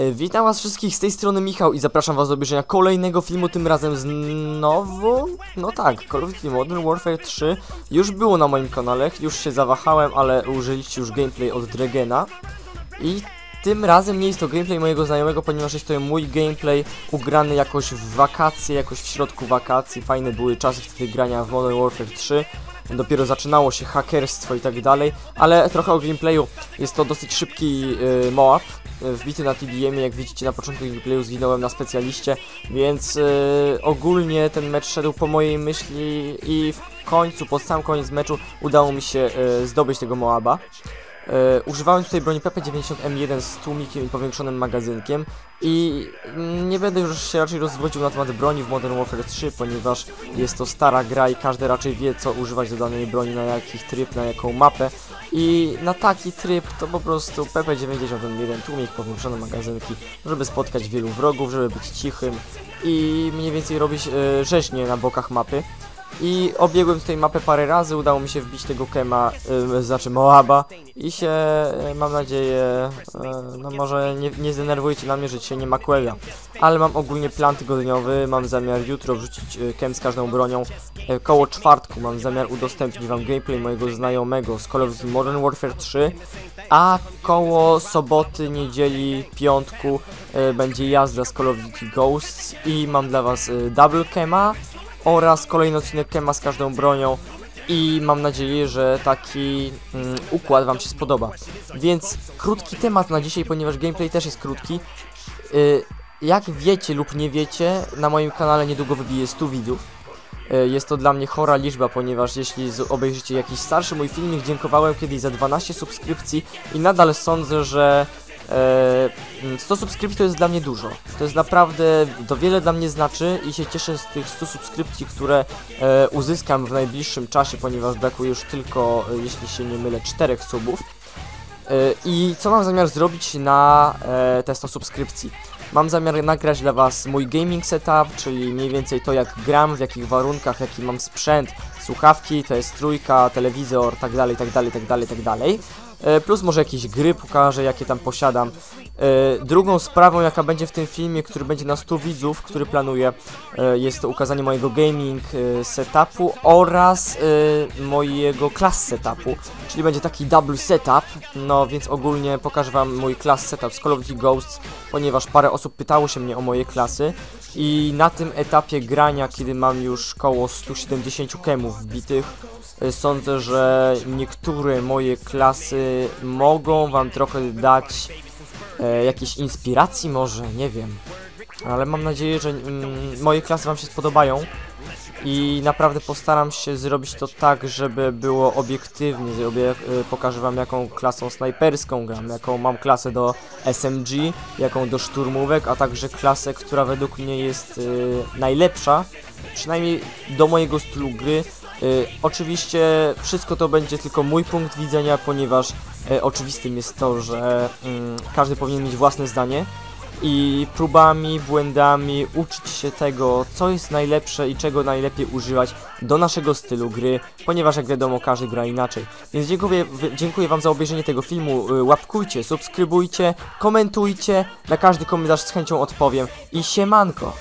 E, Witam was wszystkich z tej strony Michał i zapraszam was do obejrzenia kolejnego filmu, tym razem znowu, no tak, Call of Duty Modern Warfare 3 już było na moim kanale, już się zawahałem, ale użyliście już gameplay od Dregena. I tym razem nie jest to gameplay mojego znajomego, ponieważ jest to mój gameplay ugrany jakoś w wakacje, jakoś w środku wakacji, fajne były czasy wtedy grania w Modern Warfare 3 dopiero zaczynało się hakerstwo i tak dalej, ale trochę o gameplayu. Jest to dosyć szybki yy, Moab, wbity na TDM, jak widzicie na początku gameplayu zginąłem na specjaliście, więc yy, ogólnie ten mecz szedł po mojej myśli i w końcu, pod sam koniec meczu udało mi się yy, zdobyć tego Moaba. E, używałem tutaj broni PP90M1 z tłumikiem i powiększonym magazynkiem i nie będę już się raczej rozwodził na temat broni w Modern Warfare 3, ponieważ jest to stara gra i każdy raczej wie co używać do danej broni, na jakich tryb, na jaką mapę i na taki tryb to po prostu PP91 tłumik, powiększone magazynki, żeby spotkać wielu wrogów, żeby być cichym i mniej więcej robić e, rzeźnie na bokach mapy. I obiegłem tutaj mapę parę razy, udało mi się wbić tego Kema, y, znaczy Moaba i się, y, mam nadzieję, y, no może nie, nie zdenerwujcie na mnie, że dzisiaj nie ma Quella. Ale mam ogólnie plan tygodniowy, mam zamiar jutro wrzucić y, Kem z każdą bronią. Y, koło czwartku mam zamiar udostępnić wam gameplay mojego znajomego z Call of Duty Modern Warfare 3. A koło soboty, niedzieli, piątku będzie jazda z Call of Duty Ghosts i mam dla was double Kema oraz kolejny odcinek Kema z każdą bronią i mam nadzieję, że taki mm, układ Wam się spodoba. Więc krótki temat na dzisiaj, ponieważ gameplay też jest krótki. Y, jak wiecie lub nie wiecie, na moim kanale niedługo wybije 100 widzów. Y, Jest to dla mnie chora liczba, ponieważ jeśli obejrzycie jakiś starszy mój filmik, dziękowałem kiedyś za 12 subskrypcji i nadal sądzę, że 100 subskrypcji to jest dla mnie dużo. To jest naprawdę, to wiele dla mnie znaczy i się cieszę z tych 100 subskrypcji, które e, uzyskam w najbliższym czasie, ponieważ brakuje już tylko, e, jeśli się nie mylę, 4 subów. E, I co mam zamiar zrobić na e, te 100 subskrypcji? Mam zamiar nagrać dla Was mój gaming setup, czyli mniej więcej to jak gram, w jakich warunkach, jaki mam sprzęt, słuchawki, to jest trójka, telewizor, tak dalej, tak dalej, tak dalej, tak dalej. E, Plus może jakieś gry pokażę, jakie tam posiadam. E, Drugą sprawą, jaka będzie w tym filmie, który będzie na 100 widzów, który planuję, e, jest to ukazanie mojego gaming setupu oraz mojego class setupu, czyli będzie taki double setup, no więc ogólnie pokażę wam mój class setup z Call of Duty Ghosts, ponieważ parę osób pytało się mnie o moje klasy i na tym etapie grania, kiedy mam już koło 170 kemów wbitych, e, sądzę, że niektóre moje klasy mogą wam trochę dać e, jakiejś inspiracji może, nie wiem. Ale mam nadzieję, że mm, moje klasy wam się spodobają i naprawdę postaram się zrobić to tak, żeby było obiektywnie. Zrobię, e, pokażę wam jaką klasą snajperską gram, jaką mam klasę do SMG, jaką do szturmówek, a także klasę, która według mnie jest e, najlepsza, przynajmniej do mojego stylu gry. Y, oczywiście wszystko to będzie tylko mój punkt widzenia, ponieważ y, oczywistym jest to, że mm, każdy powinien mieć własne zdanie i próbami, błędami uczyć się tego, co jest najlepsze i czego najlepiej używać do naszego stylu gry, ponieważ jak wiadomo każdy gra inaczej. Więc dziękuję, dziękuję wam za obejrzenie tego filmu, y, łapkujcie, subskrybujcie, komentujcie, na każdy komentarz z chęcią odpowiem i siemanko!